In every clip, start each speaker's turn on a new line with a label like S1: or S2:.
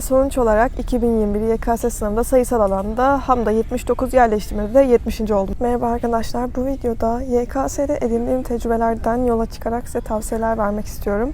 S1: Sonuç olarak 2021 YKS sınavında sayısal alanda Hamda 79 yerleştirmede de 70. oldum. Merhaba arkadaşlar. Bu videoda YKS'de edindiğim tecrübelerden yola çıkarak size tavsiyeler vermek istiyorum.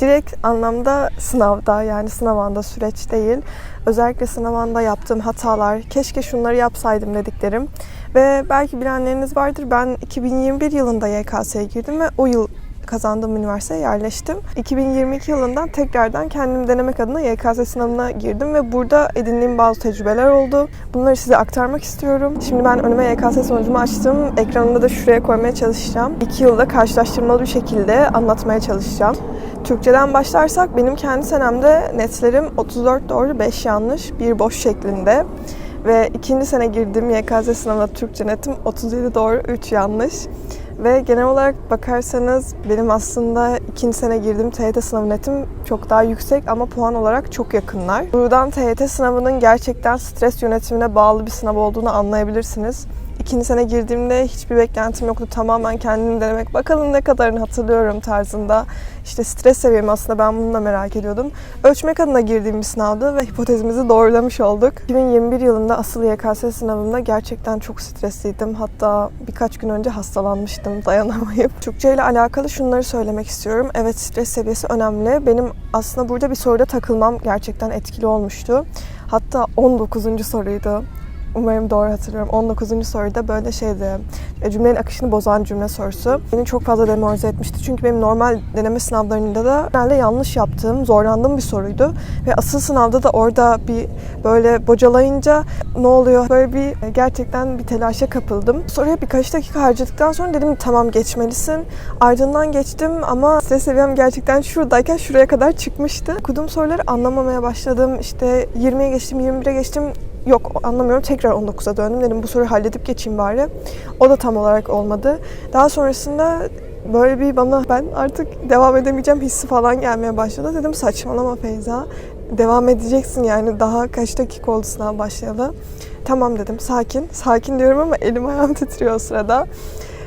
S1: Direkt anlamda sınavda yani sınav anda süreç değil. Özellikle sınav anda yaptığım hatalar, keşke şunları yapsaydım dediklerim. Ve belki bilenleriniz vardır. Ben 2021 yılında YKS'ye girdim ve o yıl kazandığım üniversiteye yerleştim. 2022 yılından tekrardan kendimi denemek adına YKS sınavına girdim ve burada edindiğim bazı tecrübeler oldu. Bunları size aktarmak istiyorum. Şimdi ben önüme YKS sonucumu açtım. Ekranında da şuraya koymaya çalışacağım. İki yılda karşılaştırmalı bir şekilde anlatmaya çalışacağım. Türkçeden başlarsak benim kendi senemde netlerim 34 doğru 5 yanlış, bir boş şeklinde. Ve ikinci sene girdiğim YKS sınavında Türkçe netim 37 doğru 3 yanlış. Ve genel olarak bakarsanız benim aslında ikinci sene girdiğim TYT sınavı netim çok daha yüksek ama puan olarak çok yakınlar. Buradan TYT sınavının gerçekten stres yönetimine bağlı bir sınav olduğunu anlayabilirsiniz. İkinci sene girdiğimde hiçbir beklentim yoktu. Tamamen kendimi denemek. Bakalım ne kadarını hatırlıyorum tarzında. İşte stres seviyemi aslında ben bunu da merak ediyordum. Ölçmek adına girdiğim bir sınavdı ve hipotezimizi doğrulamış olduk. 2021 yılında asıl YKS sınavında gerçekten çok stresliydim. Hatta birkaç gün önce hastalanmıştım dayanamayıp. Türkçe ile alakalı şunları söylemek istiyorum. Evet stres seviyesi önemli. Benim aslında burada bir soruda takılmam gerçekten etkili olmuştu. Hatta 19. soruydu. Umarım doğru hatırlıyorum. 19. soruda böyle şeydi. e, Cümlenin akışını bozan cümle sorusu. Beni çok fazla demoralize etmişti. Çünkü benim normal deneme sınavlarında da genelde yanlış yaptığım, zorlandığım bir soruydu. Ve asıl sınavda da orada bir böyle bocalayınca ne oluyor? Böyle bir e, gerçekten bir telaşa kapıldım. Soruya birkaç dakika harcadıktan sonra dedim tamam geçmelisin. Ardından geçtim ama stres seviyem gerçekten şuradayken şuraya kadar çıkmıştı. Okuduğum soruları anlamamaya başladım. İşte 20'ye geçtim, 21'e geçtim yok anlamıyorum tekrar 19'a döndüm dedim bu soruyu halledip geçeyim bari. O da tam olarak olmadı. Daha sonrasında böyle bir bana ben artık devam edemeyeceğim hissi falan gelmeye başladı. Dedim saçmalama Feyza. Devam edeceksin yani daha kaç dakika oldu sınav başlayalı. Tamam dedim sakin. Sakin diyorum ama elim ayağım titriyor o sırada.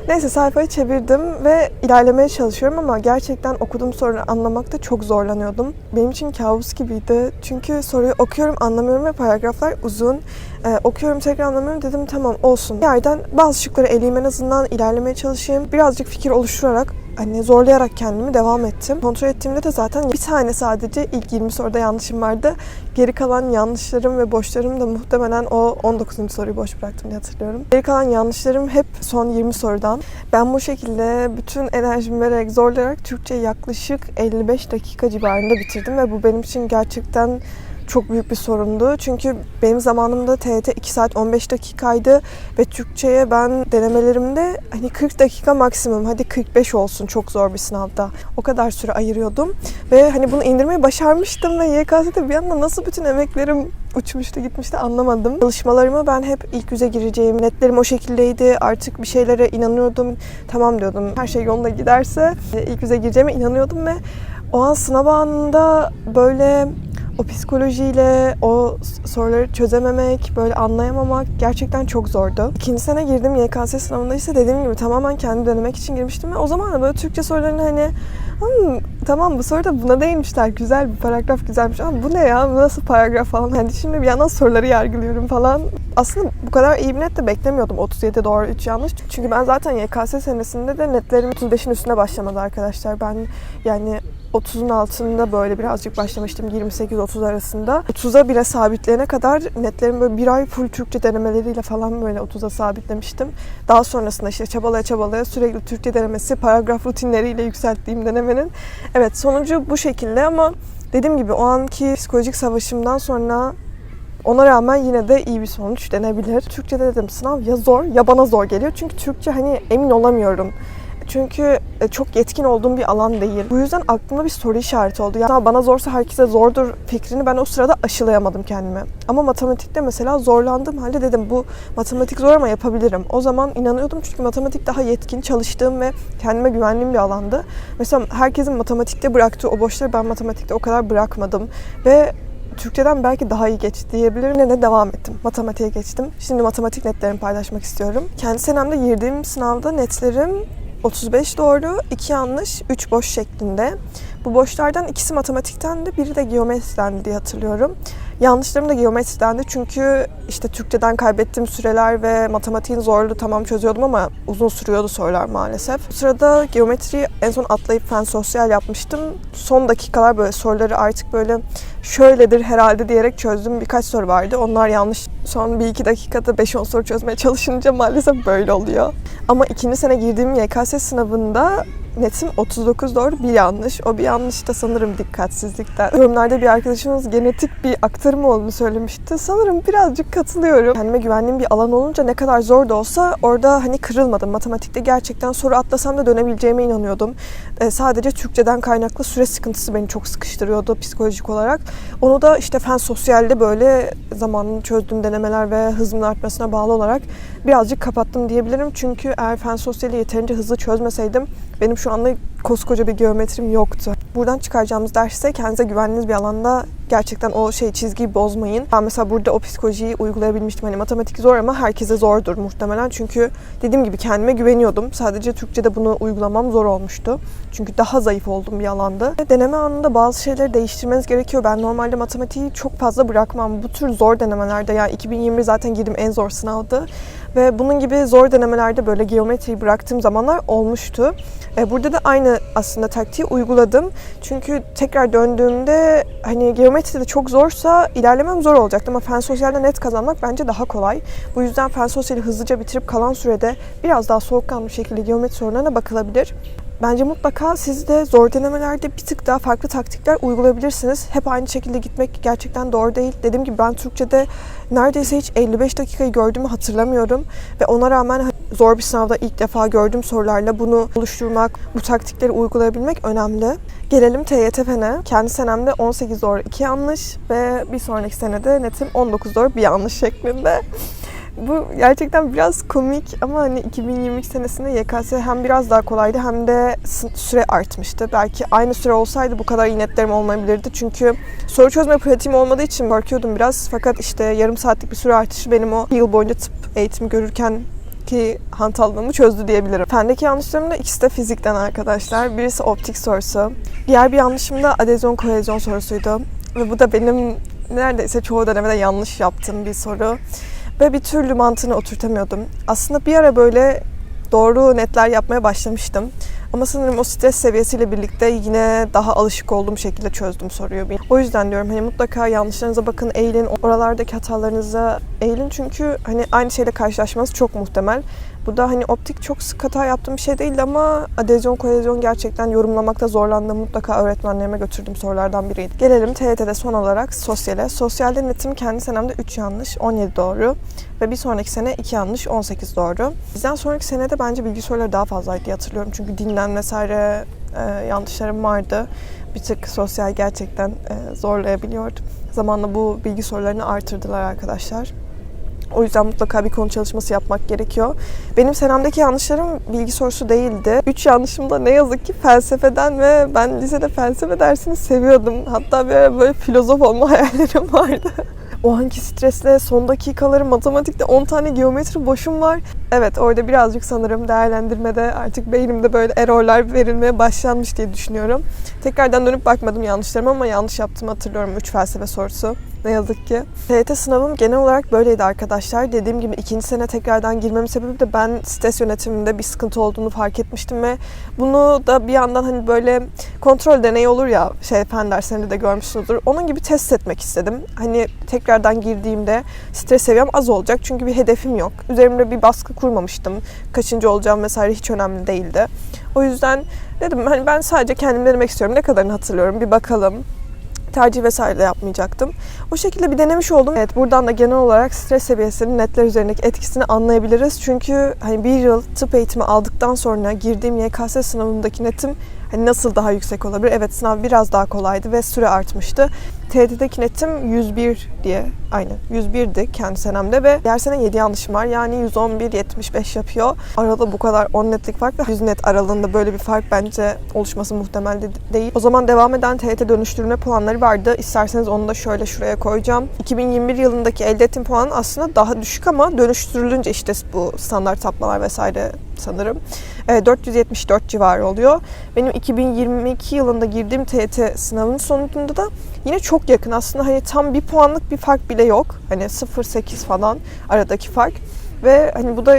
S1: Neyse sayfayı çevirdim ve ilerlemeye çalışıyorum ama gerçekten okuduğum soruları anlamakta çok zorlanıyordum. Benim için kabus gibiydi. Çünkü soruyu okuyorum anlamıyorum ve paragraflar uzun. Ee, okuyorum tekrar anlamıyorum dedim tamam olsun. Bir yerden bazı şıkları eleyim en azından ilerlemeye çalışayım. Birazcık fikir oluşturarak hani zorlayarak kendimi devam ettim. Kontrol ettiğimde de zaten bir tane sadece ilk 20 soruda yanlışım vardı. Geri kalan yanlışlarım ve boşlarım da muhtemelen o 19. soruyu boş bıraktım diye hatırlıyorum. Geri kalan yanlışlarım hep son 20 sorudan. Ben bu şekilde bütün enerjimi vererek zorlayarak Türkçe yaklaşık 55 dakika civarında bitirdim ve bu benim için gerçekten çok büyük bir sorundu. Çünkü benim zamanımda TYT 2 saat 15 dakikaydı ve Türkçe'ye ben denemelerimde hani 40 dakika maksimum hadi 45 olsun çok zor bir sınavda. O kadar süre ayırıyordum ve hani bunu indirmeyi başarmıştım ve YKS'de bir anda nasıl bütün emeklerim uçmuştu gitmişti anlamadım. Çalışmalarımı ben hep ilk yüze gireceğim. Netlerim o şekildeydi. Artık bir şeylere inanıyordum. Tamam diyordum. Her şey yolunda giderse e, ilk yüze gireceğime inanıyordum ve o an sınav anında böyle o psikolojiyle o soruları çözememek, böyle anlayamamak gerçekten çok zordu. İkinci sene girdim YKS sınavında ise dediğim gibi tamamen kendi denemek için girmiştim ve o zaman da böyle Türkçe sorularını hani "Hmm, tamam bu soru da buna değinmişler. Güzel bir paragraf güzelmiş ama bu ne ya? Bu nasıl paragraf falan. Hani şimdi bir yandan soruları yargılıyorum falan. Aslında bu kadar iyi bir net de beklemiyordum. 37 doğru 3 yanlış. Çünkü ben zaten YKS senesinde de netlerim 35'in üstüne başlamadı arkadaşlar. Ben yani 30'un altında böyle birazcık başlamıştım 28-30 arasında. 30'a bile sabitleyene kadar netlerim böyle bir ay full Türkçe denemeleriyle falan böyle 30'a sabitlemiştim. Daha sonrasında işte çabalaya çabalaya sürekli Türkçe denemesi, paragraf rutinleriyle yükselttiğim denemenin. Evet sonucu bu şekilde ama dediğim gibi o anki psikolojik savaşımdan sonra ona rağmen yine de iyi bir sonuç denebilir. Türkçe'de dedim sınav ya zor ya bana zor geliyor. Çünkü Türkçe hani emin olamıyorum. Çünkü e, çok yetkin olduğum bir alan değil. Bu yüzden aklımda bir soru işareti oldu. Ya bana zorsa herkese zordur fikrini ben o sırada aşılayamadım kendime. Ama matematikte mesela zorlandığım halde dedim bu matematik zor ama yapabilirim. O zaman inanıyordum çünkü matematik daha yetkin, çalıştığım ve kendime güvendiğim bir alandı. Mesela herkesin matematikte bıraktığı o boşları ben matematikte o kadar bırakmadım. Ve Türkçeden belki daha iyi geçti diyebilirim. Yine de devam ettim. Matematiğe geçtim. Şimdi matematik netlerimi paylaşmak istiyorum. Kendi senemde girdiğim sınavda netlerim 35 doğru, 2 yanlış, 3 boş şeklinde. Bu boşlardan ikisi matematikten de biri de geometriden diye hatırlıyorum. Yanlışlarım da geometriden de çünkü işte Türkçeden kaybettiğim süreler ve matematiğin zorluğu tamam çözüyordum ama uzun sürüyordu sorular maalesef. Bu sırada geometriyi en son atlayıp fen sosyal yapmıştım. Son dakikalar böyle soruları artık böyle şöyledir herhalde diyerek çözdüm. Birkaç soru vardı. Onlar yanlış. Son bir iki dakikada 5-10 soru çözmeye çalışınca maalesef böyle oluyor. Ama ikinci sene girdiğim YKS sınavında netim 39 doğru bir yanlış. O bir yanlış da sanırım dikkatsizlikten. Yorumlarda bir arkadaşımız genetik bir aktarım olduğunu söylemişti. Sanırım birazcık katılıyorum. Kendime güvendiğim bir alan olunca ne kadar zor da olsa orada hani kırılmadım. Matematikte gerçekten soru atlasam da dönebileceğime inanıyordum. Ee, sadece Türkçeden kaynaklı süre sıkıntısı beni çok sıkıştırıyordu psikolojik olarak. Onu da işte fen sosyalde böyle zamanını çözdüğüm denemeler ve hızımın artmasına bağlı olarak birazcık kapattım diyebilirim. Çünkü eğer fen sosyali yeterince hızlı çözmeseydim benim şu anda koskoca bir geometrim yoktu. Buradan çıkaracağımız ders ise kendinize güvendiğiniz bir alanda gerçekten o şey çizgiyi bozmayın. Ben mesela burada o psikolojiyi uygulayabilmiştim. Hani matematik zor ama herkese zordur muhtemelen. Çünkü dediğim gibi kendime güveniyordum. Sadece Türkçe'de bunu uygulamam zor olmuştu. Çünkü daha zayıf olduğum bir alanda. Deneme anında bazı şeyleri değiştirmeniz gerekiyor. Ben normalde matematiği çok fazla bırakmam. Bu tür zor denemelerde yani 2021 zaten girdiğim en zor sınavdı. Ve bunun gibi zor denemelerde böyle geometriyi bıraktığım zamanlar olmuştu. E, Burada da aynı aslında taktiği uyguladım. Çünkü tekrar döndüğümde hani geometride çok zorsa ilerlemem zor olacaktı ama fen sosyalde net kazanmak bence daha kolay. Bu yüzden fen sosyali hızlıca bitirip kalan sürede biraz daha soğukkanlı bir şekilde geometri sorularına bakılabilir. Bence mutlaka siz de zor denemelerde bir tık daha farklı taktikler uygulayabilirsiniz. Hep aynı şekilde gitmek gerçekten doğru değil. Dediğim gibi ben Türkçe'de neredeyse hiç 55 dakikayı gördüğümü hatırlamıyorum. Ve ona rağmen zor bir sınavda ilk defa gördüğüm sorularla bunu oluşturmak, bu taktikleri uygulayabilmek önemli. Gelelim TYT Fen'e. Kendi senemde 18 doğru 2 yanlış ve bir sonraki senede netim 19 doğru bir yanlış şeklinde. Bu gerçekten biraz komik ama hani 2022 senesinde YKS hem biraz daha kolaydı hem de süre artmıştı. Belki aynı süre olsaydı bu kadar iyi netlerim olmayabilirdi. Çünkü soru çözme pratiğim olmadığı için korkuyordum biraz. Fakat işte yarım saatlik bir süre artışı benim o yıl boyunca tıp eğitimi görürken ki hantallığımı çözdü diyebilirim. Fendeki yanlışlarım da ikisi de fizikten arkadaşlar. Birisi optik sorusu. Diğer bir yanlışım da adezyon kohezyon sorusuydu. Ve bu da benim neredeyse çoğu dönemde yanlış yaptığım bir soru. Ve bir türlü mantığını oturtamıyordum. Aslında bir ara böyle doğru netler yapmaya başlamıştım. Ama sanırım o stres seviyesiyle birlikte yine daha alışık olduğum şekilde çözdüm soruyu. O yüzden diyorum hani mutlaka yanlışlarınıza bakın, eğilin. Oralardaki hatalarınıza eğilin. Çünkü hani aynı şeyle karşılaşmanız çok muhtemel. Bu da hani optik çok sık hata yaptığım bir şey değildi ama adezyon kohezyon gerçekten yorumlamakta zorlandığım mutlaka öğretmenlerime götürdüğüm sorulardan biriydi. Gelelim TYT'de son olarak sosyale. Sosyalde netim kendi senemde 3 yanlış, 17 doğru ve bir sonraki sene 2 yanlış, 18 doğru. Bizden sonraki senede bence bilgi soruları daha fazlaydı hatırlıyorum. Çünkü dinden vesaire e, yanlışlarım vardı. Bir tık sosyal gerçekten e, zorlayabiliyordu. Zamanla bu bilgi sorularını artırdılar arkadaşlar. O yüzden mutlaka bir konu çalışması yapmak gerekiyor. Benim senemdeki yanlışlarım bilgi sorusu değildi. Üç yanlışım da ne yazık ki felsefeden ve ben lisede felsefe dersini seviyordum. Hatta bir ara böyle filozof olma hayallerim vardı. O anki stresle son dakikaları matematikte 10 tane geometri boşum var. Evet orada birazcık sanırım değerlendirmede artık beynimde böyle errorlar verilmeye başlanmış diye düşünüyorum. Tekrardan dönüp bakmadım yanlışlarıma ama yanlış yaptığımı hatırlıyorum 3 felsefe sorusu. Ne yazık ki. TYT sınavım genel olarak böyleydi arkadaşlar. Dediğim gibi ikinci sene tekrardan girmemin sebebi de ben stres yönetiminde bir sıkıntı olduğunu fark etmiştim ve bunu da bir yandan hani böyle kontrol deneyi olur ya şey fen derslerinde de görmüşsünüzdür. Onun gibi test etmek istedim. Hani tekrardan girdiğimde stres seviyem az olacak çünkü bir hedefim yok. Üzerimde bir baskı kurmamıştım. Kaçıncı olacağım vesaire hiç önemli değildi. O yüzden dedim hani ben sadece kendim denemek istiyorum. Ne kadarını hatırlıyorum bir bakalım tercih vesaire de yapmayacaktım. O şekilde bir denemiş oldum. Evet buradan da genel olarak stres seviyesinin netler üzerindeki etkisini anlayabiliriz. Çünkü hani bir yıl tıp eğitimi aldıktan sonra girdiğim YKS sınavındaki netim hani nasıl daha yüksek olabilir? Evet sınav biraz daha kolaydı ve süre artmıştı. TYT'deki netim 101 diye aynen 101'di kendi senemde ve diğer sene 7 yanlışım var. Yani 111 75 yapıyor. Arada bu kadar 10 netlik fark ve 100 net aralığında böyle bir fark bence oluşması muhtemel de değil. O zaman devam eden TYT dönüştürme puanları vardı. İsterseniz onu da şöyle şuraya koyacağım. 2021 yılındaki elde ettiğim puan aslında daha düşük ama dönüştürülünce işte bu standart sapmalar vesaire sanırım. E, 474 civarı oluyor. Benim 2022 yılında girdiğim TYT sınavının sonucunda da yine çok yakın. Aslında hani tam bir puanlık bir fark bile yok. Hani 0.8 falan aradaki fark. Ve hani bu da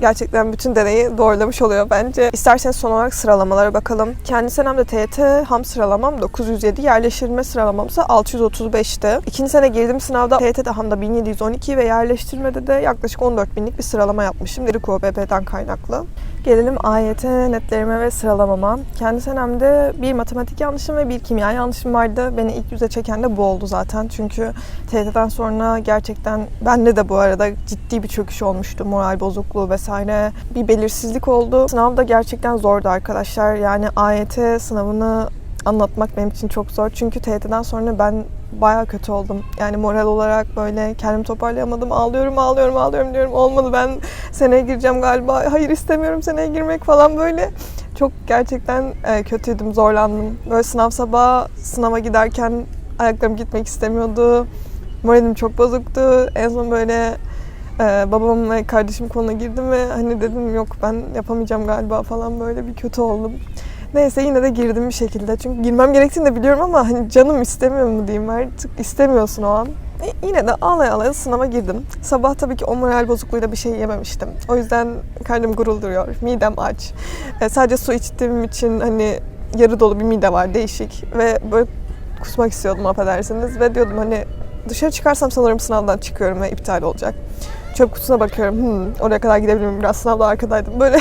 S1: gerçekten bütün deneyi doğrulamış oluyor bence. İsterseniz son olarak sıralamalara bakalım. Kendi senemde TYT ham sıralamam 907, yerleştirme sıralamam ise 635'ti. İkinci sene girdiğim sınavda TYT'de hamda 1712 ve yerleştirmede de yaklaşık 14 binlik bir sıralama yapmışım. Diriko BB'den kaynaklı. Gelelim AYT netlerime ve sıralamama. Kendi senemde bir matematik yanlışım ve bir kimya yanlışım vardı. Beni ilk yüze çeken de bu oldu zaten. Çünkü TYT'den sonra gerçekten bende de bu arada ciddi bir çöküş olmuştu. Moral bozukluğu vesaire. Bir belirsizlik oldu. Sınav da gerçekten zordu arkadaşlar. Yani AYT sınavını anlatmak benim için çok zor. Çünkü TYT'den sonra ben bayağı kötü oldum. Yani moral olarak böyle kendimi toparlayamadım. Ağlıyorum, ağlıyorum, ağlıyorum diyorum. Olmadı ben seneye gireceğim galiba. Hayır istemiyorum seneye girmek falan böyle. Çok gerçekten e, kötüydüm, zorlandım. Böyle sınav sabahı sınava giderken ayaklarım gitmek istemiyordu. Moralim çok bozuktu. En son böyle e, babam ve kardeşim koluna girdim ve hani dedim yok ben yapamayacağım galiba falan böyle bir kötü oldum. Neyse yine de girdim bir şekilde. Çünkü girmem gerektiğini de biliyorum ama hani canım istemiyor mu diyeyim artık istemiyorsun o an. E, yine de ağlaya ağlaya sınava girdim. Sabah tabii ki o moral bozukluğuyla bir şey yememiştim. O yüzden karnım gurulduruyor, midem aç. E, sadece su içtiğim için hani yarı dolu bir mide var değişik ve böyle kusmak istiyordum affedersiniz ve diyordum hani dışarı çıkarsam sanırım sınavdan çıkıyorum ve iptal olacak. Çöp kutusuna bakıyorum. Hmm, oraya kadar gidebilirim. Biraz sınavda arkadaydım. Böyle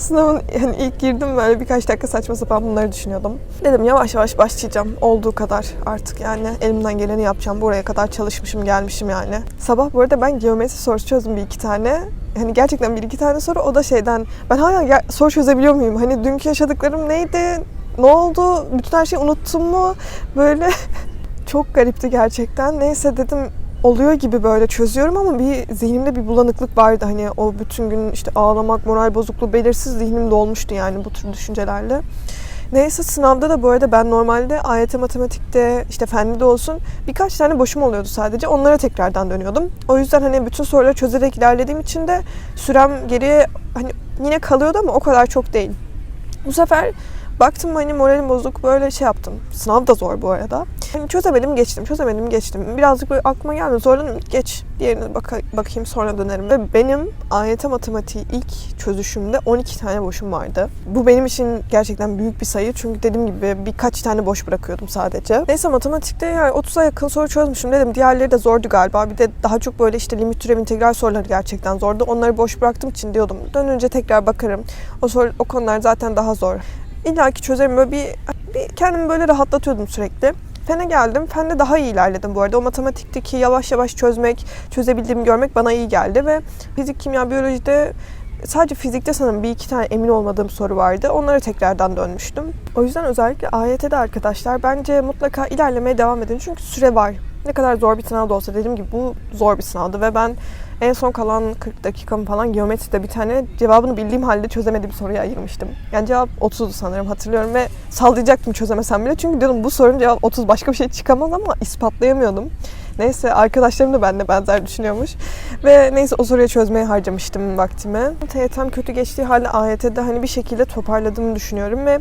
S1: sınavın yani ilk girdim böyle birkaç dakika saçma sapan bunları düşünüyordum. Dedim yavaş yavaş başlayacağım. Olduğu kadar artık yani elimden geleni yapacağım. Buraya kadar çalışmışım gelmişim yani. Sabah bu arada ben geometri sorusu çözdüm bir iki tane. Hani gerçekten bir iki tane soru o da şeyden ben hala soru çözebiliyor muyum? Hani dünkü yaşadıklarım neydi? Ne oldu? Bütün her şeyi unuttum mu? Böyle çok garipti gerçekten. Neyse dedim oluyor gibi böyle çözüyorum ama bir zihnimde bir bulanıklık vardı. Hani o bütün gün işte ağlamak, moral bozukluğu belirsiz zihnim dolmuştu yani bu tür düşüncelerle. Neyse sınavda da bu arada ben normalde AYT matematikte işte fende de olsun birkaç tane boşum oluyordu sadece. Onlara tekrardan dönüyordum. O yüzden hani bütün soruları çözerek ilerlediğim için de sürem geriye hani yine kalıyordu ama o kadar çok değil. Bu sefer baktım hani moralim bozuk böyle şey yaptım. Sınav da zor bu arada. Çözemedim geçtim, çözemedim geçtim. Birazcık böyle aklıma geldi zorlandım. Geç diğerine baka- bakayım sonra dönerim. Ve benim AYT matematiği ilk çözüşümde 12 tane boşum vardı. Bu benim için gerçekten büyük bir sayı. Çünkü dediğim gibi birkaç tane boş bırakıyordum sadece. Neyse matematikte yani 30'a yakın soru çözmüşüm dedim. Diğerleri de zordu galiba. Bir de daha çok böyle işte limit türev integral soruları gerçekten zordu. Onları boş bıraktığım için diyordum. Dönünce tekrar bakarım. O soru, o konular zaten daha zor. İlla ki çözerim. Böyle bir, bir kendimi böyle rahatlatıyordum sürekli. Fene geldim. Fende daha iyi ilerledim bu arada. O matematikteki yavaş yavaş çözmek, çözebildiğimi görmek bana iyi geldi ve fizik, kimya, biyolojide sadece fizikte sanırım bir iki tane emin olmadığım soru vardı. Onlara tekrardan dönmüştüm. O yüzden özellikle AYT'de arkadaşlar bence mutlaka ilerlemeye devam edin. Çünkü süre var. Ne kadar zor bir sınav da olsa dediğim gibi bu zor bir sınavdı ve ben en son kalan 40 dakikamı falan geometride bir tane cevabını bildiğim halde çözemediğim soruya ayırmıştım. Yani cevap 30'du sanırım hatırlıyorum ve sallayacaktım çözemesem bile. Çünkü diyordum bu sorunun cevabı 30 başka bir şey çıkamaz ama ispatlayamıyordum. Neyse arkadaşlarım da benimle benzer düşünüyormuş. Ve neyse o soruyu çözmeye harcamıştım vaktimi. TYT'm kötü geçtiği halde AYT'de hani bir şekilde toparladığımı düşünüyorum ve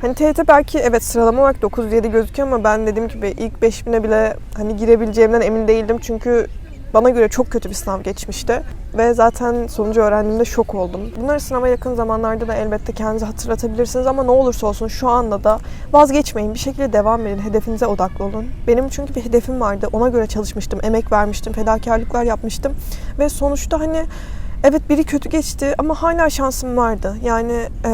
S1: Hani TYT belki evet sıralama olarak 9-7 gözüküyor ama ben dediğim gibi ilk 5000'e bile hani girebileceğimden emin değildim. Çünkü bana göre çok kötü bir sınav geçmişti. Ve zaten sonucu öğrendiğimde şok oldum. Bunları sınava yakın zamanlarda da elbette kendinize hatırlatabilirsiniz ama ne olursa olsun şu anda da vazgeçmeyin. Bir şekilde devam edin. Hedefinize odaklı olun. Benim çünkü bir hedefim vardı. Ona göre çalışmıştım. Emek vermiştim. Fedakarlıklar yapmıştım. Ve sonuçta hani Evet biri kötü geçti ama hala şansım vardı. Yani e,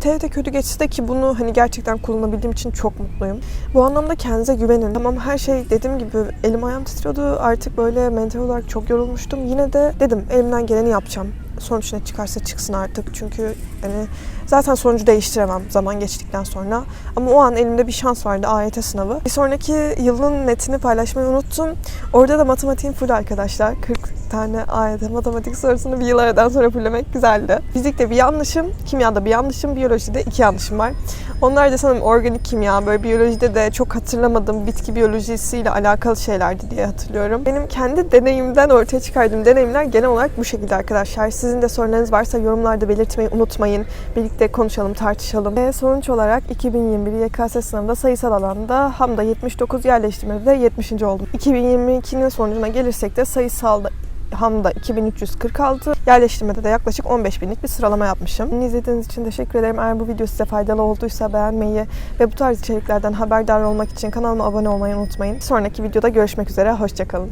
S1: TRT kötü geçse de ki bunu hani gerçekten kullanabildiğim için çok mutluyum. Bu anlamda kendinize güvenin. Tamam her şey dediğim gibi elim ayağım titriyordu. Artık böyle mental olarak çok yorulmuştum. Yine de dedim elimden geleni yapacağım. Sonuç ne çıkarsa çıksın artık. Çünkü hani zaten sonucu değiştiremem zaman geçtikten sonra. Ama o an elimde bir şans vardı AYT sınavı. Bir sonraki yılın netini paylaşmayı unuttum. Orada da matematiğim full arkadaşlar. 40 tane AYT matematik sorusunu bir yıl aradan sonra fullemek güzeldi. Fizikte bir yanlışım, kimyada bir yanlışım, biyolojide iki yanlışım var. Onlar da sanırım organik kimya, böyle biyolojide de çok hatırlamadığım bitki biyolojisiyle alakalı şeylerdi diye hatırlıyorum. Benim kendi deneyimden ortaya çıkardığım deneyimler genel olarak bu şekilde arkadaşlar. Siz Sizin de sorularınız varsa yorumlarda belirtmeyi unutmayın. Birlikte konuşalım, tartışalım. Ve sonuç olarak 2021 YKS sınavında sayısal alanda Hamda 79 yerleştirmede de 70. oldum. 2022'nin sonucuna gelirsek de sayısalda Hamda 2346, yerleştirmede de yaklaşık 15 binlik bir sıralama yapmışım. Beni izlediğiniz için teşekkür ederim. Eğer bu video size faydalı olduysa beğenmeyi ve bu tarz içeriklerden haberdar olmak için kanalıma abone olmayı unutmayın. Sonraki videoda görüşmek üzere, hoşçakalın.